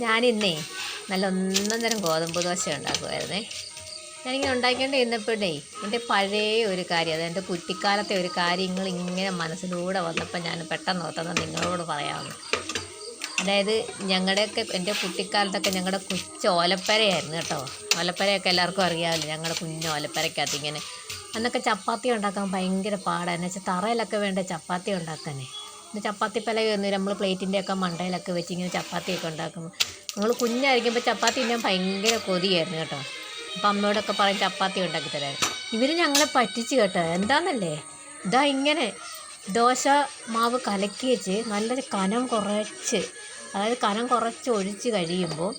ഞാനിന്നേ നല്ല ഒന്നൊന്നരം ഗോതമ്പ് ദോശ ഉണ്ടാക്കുമായിരുന്നേ ഞാനിങ്ങനെ ഉണ്ടാക്കിക്കൊണ്ട് ഇരുന്നപ്പോഴേ എന്റെ പഴയ ഒരു കാര്യം അത് എന്റെ കുട്ടിക്കാലത്തെ ഒരു കാര്യങ്ങൾ ഇങ്ങനെ മനസ്സിലൂടെ വന്നപ്പോൾ ഞാൻ പെട്ടെന്ന് ഓർത്തുന്നത് നിങ്ങളോട് പറയാമെന്ന് അതായത് ഞങ്ങളുടെയൊക്കെ എന്റെ കുട്ടിക്കാലത്തൊക്കെ ഞങ്ങളുടെ കൊച്ചു ഓലപ്പരയായിരുന്നു കേട്ടോ. ഓലപ്പരയൊക്കെ എല്ലാവർക്കും അറിയാമല്ലോ ഞങ്ങളുടെ കുഞ്ഞ് ഓലപ്പരക്കകത്ത് ഇങ്ങനെ. അന്നൊക്കെ ചപ്പാത്തി ഉണ്ടാക്കാൻ ഭയങ്കര പാടാണ് എന്നുവെച്ചാൽ തറയിലൊക്കെ വേണ്ട ചപ്പാത്തി ഉണ്ടാക്കാനേ. പിന്നെ ചപ്പാത്തി പലകയൊന്നും നമ്മൾ പ്ലേറ്റിന്റെയൊക്കെ മണ്ടയിലൊക്കെ വെച്ച് ഇങ്ങനെ ചപ്പാത്തിയൊക്കെ ഉണ്ടാക്കുമ്പോൾ നമ്മൾ കുഞ്ഞായിരിക്കുമ്പോൾ ചപ്പാത്തി തിന്നാൻ ഭയങ്കര കൊതിയായിരുന്നു കേട്ടോ. അപ്പം അമ്മയോടൊക്കെ പറയും ചപ്പാത്തി ഉണ്ടാക്കി തരാൻ ഇവർ ഞങ്ങളെ പറ്റിച്ച് കേട്ടോ. എന്താണെന്നല്ലേ ഇതാ ഇങ്ങനെ ദോശ മാവ് കലക്കി വെച്ച് നല്ല കനം കുറച്ച് അതായത് കനം കുറച്ച് ഒഴിച്ച് കഴിയുമ്പോൾ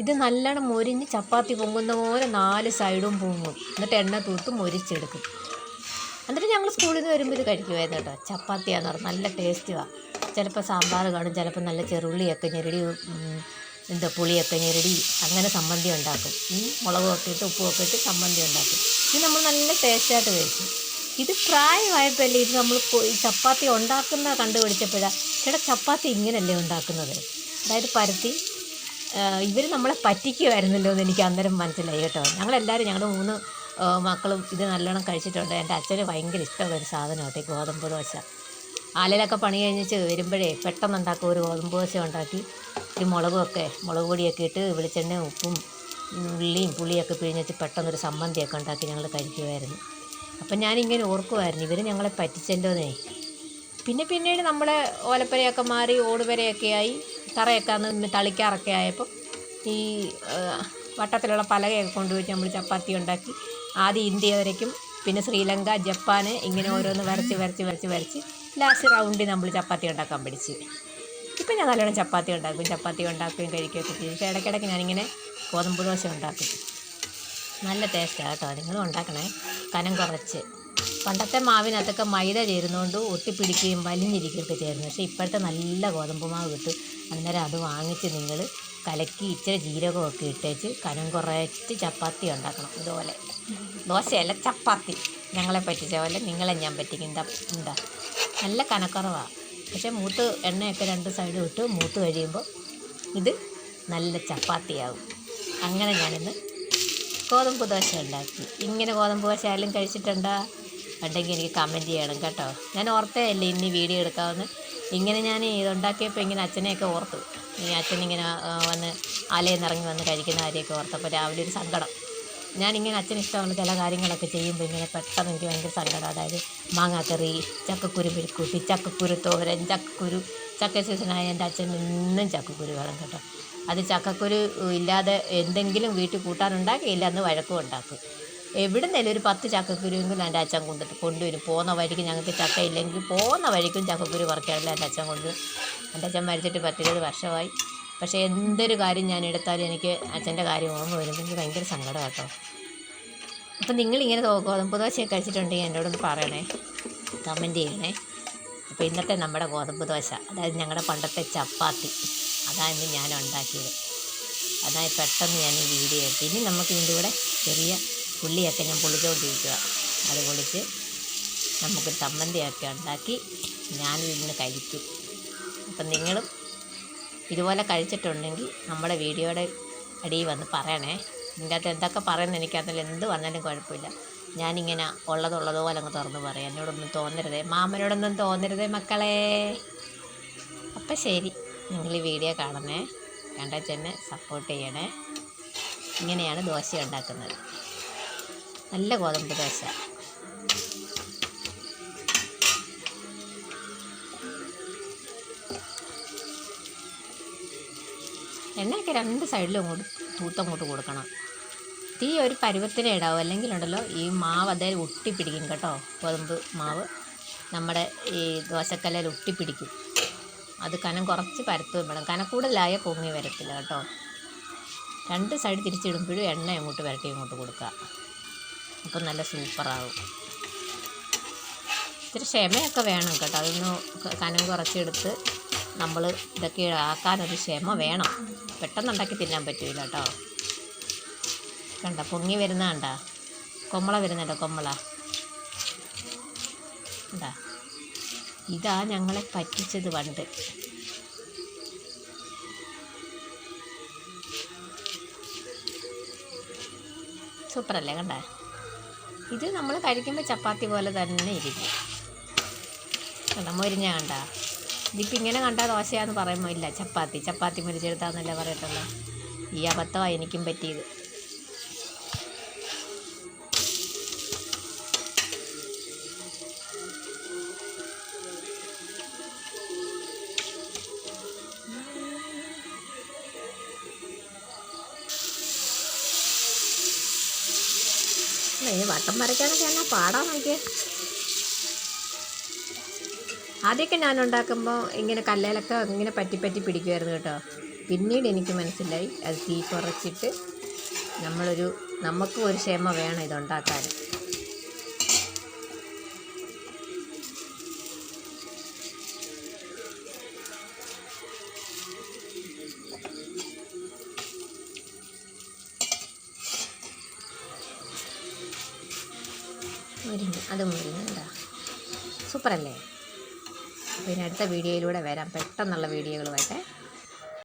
ഇത് നല്ലോണം മൊരിഞ്ഞ് ചപ്പാത്തി പൊങ്ങുന്ന പോലെ നാല് സൈഡും പൊങ്ങും. എന്നിട്ട് എണ്ണ തൂത്ത് മൊരിച്ചെടുക്കും. എന്നിട്ട് ഞങ്ങൾ സ്കൂളിൽ നിന്ന് വരുമ്പോൾ ഇത് കഴിക്കുമായിരുന്നു കേട്ടോ. ചപ്പാത്തിയാന്ന് പറഞ്ഞു നല്ല ടേസ്റ്റുമാണ് ചിലപ്പോൾ സാമ്പാർ കാണും ചിലപ്പോൾ നല്ല ചെറുള്ളിയൊക്കെ ഞെരടി എന്താ പുളിയൊക്കെ ഞെരടി അങ്ങനെ സമ്മന്തി ഉണ്ടാക്കും. മുളകൊക്കെ ഇട്ട് ഉപ്പുമൊക്കെ ഇട്ട് സമ്മന്തി ഉണ്ടാക്കും. ഇത് നമ്മൾ നല്ല ടേസ്റ്റായിട്ട് കഴിച്ചു ഇത് പ്രായമായപ്പോഴല്ലേ ഇത് നമ്മൾ ചപ്പാത്തി ഉണ്ടാക്കുന്ന കണ്ടുപിടിച്ചപ്പോഴാണ് ചേട്ടാ ചപ്പാത്തി ഇങ്ങനെയല്ലേ ഉണ്ടാക്കുന്നത്? അതായത് പരത്തി ഇവർ നമ്മളെ പറ്റിക്കുമായിരുന്നല്ലോ എന്ന് എനിക്ക് അന്നേരം മനസ്സിലായി കേട്ടോ. ഞങ്ങളെല്ലാവരും ഞങ്ങളുടെ മൂന്ന് മക്കളും ഇത് നല്ലോണം കഴിച്ചിട്ടുണ്ട്. എന്റെ അച്ഛന് ഭയങ്കര ഇഷ്ടമുള്ള ഒരു സാധനം കേട്ടോ ഈ ഗോതമ്പ് ദോശ. ആലയിലൊക്കെ പണി കഴിഞ്ഞിട്ട് വരുമ്പോഴേ പെട്ടെന്ന് ഉണ്ടാക്കും ഒരു ഗോതമ്പ് ദോശ ഉണ്ടാക്കി. ഈ മുളകുമൊക്കെ മുളക് പൊടിയൊക്കെ ഇട്ട് വെളിച്ചെണ്ണ ഉപ്പും ഉള്ളിയും പുളിയൊക്കെ പിഴിഞ്ഞിട്ട് പെട്ടെന്നൊരു സമ്മന്തിയൊക്കെ ഉണ്ടാക്കി ഞങ്ങൾ കഴിക്കുമായിരുന്നു. അപ്പം ഞാനിങ്ങനെ ഓർക്കുമായിരുന്നു ഇവർ ഞങ്ങളെ പറ്റിച്ചല്ലോന്നേ പിന്നെ പിന്നീട് നമ്മളെ ഓലപ്പരയൊക്കെ മാറി ഓടുപരയൊക്കെ ആയി തറയൊക്കെ അന്ന് തളിക്കാറൊക്കെ ആയപ്പോൾ ഈ വട്ടത്തിലുള്ള പലകയൊക്കെ കൊണ്ടുപോയിട്ട് നമ്മൾ ചപ്പാത്തി ഉണ്ടാക്കി. ആദ്യം ഇന്ത്യ വരയ്ക്കും. പിന്നെ ശ്രീലങ്ക ജപ്പാൻ ഇങ്ങനെ ഓരോന്ന് വരച്ച് വരച്ച് വരച്ച് വരച്ച് ലാസ്റ്റ് റൗണ്ടിൽ നമ്മൾ ചപ്പാത്തി ഉണ്ടാക്കാൻ പഠിച്ച്. ഇപ്പം ഞാൻ നല്ലോണം ചപ്പാത്തി ഉണ്ടാക്കും. ചപ്പാത്തി ഉണ്ടാക്കുകയും കഴിക്കുകയൊക്കെ ചെയ്യും. പക്ഷേ ഇടയ്ക്കിടയ്ക്ക് ഞാനിങ്ങനെ ഗോതമ്പ് ദോശ ഉണ്ടാക്കും. നല്ല ടേസ്റ്റാണ് കേട്ടോ. നിങ്ങൾ ഉണ്ടാക്കണേ? കനം കുറച്ച്. പണ്ടത്തെ മാവിനകത്തൊക്കെ മൈദ ചേരുന്നതുകൊണ്ട് ഒട്ടിപ്പിടിക്കുകയും വലിഞ്ഞിരിക്കുകയൊക്കെ ചേരുന്നു പക്ഷേ ഇപ്പോഴത്തെ നല്ല ഗോതമ്പ് മാവ് കിട്ടും. അന്നേരം അത് വാങ്ങിച്ച് നിങ്ങൾ കലക്കി ഇച്ചിരി ജീരകമൊക്കെ ഇട്ടേച്ച് കനം കുറച്ച് ചപ്പാത്തി ഉണ്ടാക്കണം ഇതുപോലെ. ദോശയല്ല ചപ്പാത്തി. ഞങ്ങളെ പറ്റിച്ച പോലെ നിങ്ങളെ ഞാൻ പറ്റിക്കും. എന്താ നല്ല കനക്കുറവാണ് പക്ഷേ മൂത്ത് എണ്ണയൊക്കെ രണ്ട് സൈഡും ഇട്ട് മൂത്ത് കഴിയുമ്പോൾ ഇത് നല്ല ചപ്പാത്തിയാവും. അങ്ങനെ ഞാനിന്ന് ഗോതമ്പ് ദോശ ഉണ്ടാക്കി. ഇങ്ങനെ ഗോതമ്പ് ദോശ ആയാലും കഴിച്ചിട്ടുണ്ടോ? ഉണ്ടെങ്കിൽ എനിക്ക് കമന്റ് ചെയ്യണം കേട്ടോ. ഞാൻ ഓർത്തേ അല്ലേ ഇന്ന് വീഡിയോ എടുക്കാമെന്ന് ഇങ്ങനെ ഞാൻ ഇതുണ്ടാക്കിയപ്പോൾ ഇങ്ങനെ അച്ഛനെയൊക്കെ ഓർത്തു. ഈ അച്ഛനിങ്ങനെ വന്ന് ആലയിൽ ഇറങ്ങി വന്ന് കഴിക്കുന്ന കാര്യമൊക്കെ ഓർത്തപ്പോൾ രാവിലെ ഒരു സങ്കടം. ഞാനിങ്ങനെ അച്ഛൻ ഇഷ്ടമുള്ള ചില കാര്യങ്ങളൊക്കെ ചെയ്യുമ്പോൾ ഇങ്ങനെ പെട്ടെന്ന് എനിക്ക് ഭയങ്കര സങ്കടം. അതായത് മാങ്ങാക്കറി ചക്കക്കുരു മെഴുക്കൂട്ടി ചക്കക്കുരു തോരൻ ചക്കക്കുരു ചക്ക സീസണായ എന്റെ അച്ഛൻ എന്നും ചക്കക്കുരു വേണം കേട്ടോ. അത് ചക്കക്കുരു ഇല്ലാതെ എന്തെങ്കിലും വീട്ടിൽ കൂട്ടാനുണ്ടാക്കിയില്ല എന്ന് വഴക്കും ഉണ്ടാക്കും. എവിടെ നിന്നേലും ഒരു പത്ത് ചക്കക്കുരുവെങ്കിലും എന്റെ അച്ഛൻ കൊണ്ടിട്ട് കൊണ്ടുവരും. പോകുന്ന വഴിക്ക് ഞങ്ങൾക്ക് ചക്ക ഇല്ലെങ്കിൽ പോകുന്ന വഴിക്കും ചക്കക്കുരു പറിക്കാറില്ല എന്റെ അച്ഛൻ കൊണ്ടുവരും എന്റെ അച്ഛൻ മരിച്ചിട്ട് പത്തിരുപത് വർഷമായി. പക്ഷേ എന്തൊരു കാര്യം ഞാൻ എടുത്താലും എനിക്ക് അച്ഛന്റെ കാര്യം ഓർമ്മ വരുമ്പോൾ എനിക്ക് ഭയങ്കര സങ്കടം കേട്ടോ. അപ്പം നിങ്ങളിങ്ങനെ ഗോതമ്പ് ദോശയൊക്കെ കഴിച്ചിട്ടുണ്ടെങ്കിൽ എന്നോടൊന്ന് പറയണേ. കമന്റ് ചെയ്യണേ. അപ്പോൾ ഇന്നത്തെ നമ്മുടെ ഗോതമ്പ് ദോശ അതായത് ഞങ്ങളുടെ പണ്ടത്തെ ചപ്പാത്തി അതാണ് ഞാൻ ഉണ്ടാക്കിയത്. അതായത് പെട്ടെന്ന് ഞാൻ ഈ വീഡിയോ എടുത്ത് ഇനി നമുക്ക് ഇതിന്റെ കൂടെ ചെറിയ ഉള്ളിയൊക്കെ ഞാൻ പൊളിച്ചുകൊണ്ടിരിക്കുക അത് പൊളിച്ച് നമുക്ക് ചമ്മന്തിയൊക്കെ ഉണ്ടാക്കി ഞാനിതിന്ന് കഴിക്കും. അപ്പം നിങ്ങളും ഇതുപോലെ കഴിച്ചിട്ടുണ്ടെങ്കിൽ നമ്മുടെ വീഡിയോയുടെ അടിയിൽ വന്ന് പറയണേ. ഇതിന്റെ അകത്ത് എന്തൊക്കെ പറയുന്നത് എനിക്കതിൽ എന്ത് പറഞ്ഞാലും കുഴപ്പമില്ല. ഞാനിങ്ങനെ ഉള്ളതുള്ളതുപോലെ അങ്ങ് തുറന്ന് പറയാം. എന്നോടൊന്നും തോന്നരുതേ. മാമനോടൊന്നും തോന്നരുതേ മക്കളെ. അപ്പം ശരി. നിങ്ങൾ ഈ വീഡിയോ കാണണേ കണ്ടാൽ തന്നെ സപ്പോർട്ട് ചെയ്യണേ. ഇങ്ങനെയാണ് ദോശ ഉണ്ടാക്കുന്നത്. നല്ല ഗോതമ്പ് ദോശ. എണ്ണയൊക്കെ രണ്ട് സൈഡിലും അങ്ങോട്ട് തൂത്തങ്ങോട്ട് കൊടുക്കണം. തീ ഒരു പരുവത്തിന് ഇടാവും. അല്ലെങ്കിൽ ഉണ്ടല്ലോ ഈ മാവ് അതായത് ഒട്ടിപ്പിടിക്കും കേട്ടോ. ഗോതമ്പ് മാവ് നമ്മുടെ ഈ ദോശക്കല്ലിൽ ഒട്ടിപ്പിടിക്കും. അത് കനം കുറച്ച് പരത്ത് വേണം. കനം കൂടുതലായ പൊങ്ങി വരത്തില്ല കേട്ടോ. രണ്ട് സൈഡ് തിരിച്ചിടുമ്പോഴും എണ്ണ അങ്ങോട്ട് വരട്ടി അങ്ങോട്ട് കൊടുക്കുക. അപ്പം നല്ല സൂപ്പറാകും ഇത്തിരി ക്ഷമയൊക്കെ വേണം കേട്ടോ. അതൊന്ന് കനം കുറച്ചെടുത്ത് നമ്മൾ ഇതൊക്കെ ആക്കാനൊരു ക്ഷമ വേണം. പെട്ടെന്നുണ്ടാക്കി തിന്നാൻ പറ്റില്ല കേട്ടോ. കണ്ട? പൊങ്ങി വരുന്ന കണ്ടാ? കൊമ്മള വരുന്നുണ്ടോ കൊമ്മള കണ്ടാ? ഇതാ ഞങ്ങളെ പറ്റിച്ചത് പണ്ട്. സൂപ്പറല്ലേ കണ്ടേ? ഇത് നമ്മൾ കഴിക്കുമ്പോൾ ചപ്പാത്തി പോലെ തന്നെ ഇരിക്കും. കണ്ട മൊരിഞ്ഞ കണ്ട? ഇതിപ്പോൾ ഇങ്ങനെ കണ്ടാൽ ദോശയാന്ന് പറയുമ്പോൾ ഇല്ല ചപ്പാത്തി. ചപ്പാത്തി മുരിച്ചെടുത്താന്നല്ലേ പറയത്തുള്ളൂ. ഈ അബദ്ധമാണ് എനിക്കും പറ്റിയത്. ഈ വട്ടം വരയ്ക്കാനൊക്കെ എന്നാ പാടാ നോക്കിയേ. ആദ്യമൊക്കെ ഞാൻ ഉണ്ടാക്കുമ്പോൾ ഇങ്ങനെ കല്ലേലൊക്കെ ഇങ്ങനെ പറ്റി പറ്റി പിടിക്കുമായിരുന്നു കേട്ടോ. പിന്നീട് എനിക്ക് മനസ്സിലായി അത് തീ കുറച്ചിട്ട് നമ്മളൊരു നമുക്കും ഒരു ക്ഷമ വേണം ഇതുണ്ടാക്കാൻ മുരിങ്ങ അത് മുരിങ്ങ സൂപ്പറല്ലേ? അപ്പോൾ ഇനി അടുത്ത വീഡിയോയിലൂടെ വരാം. പെട്ടെന്നുള്ള വീഡിയോകളുമായിട്ട്.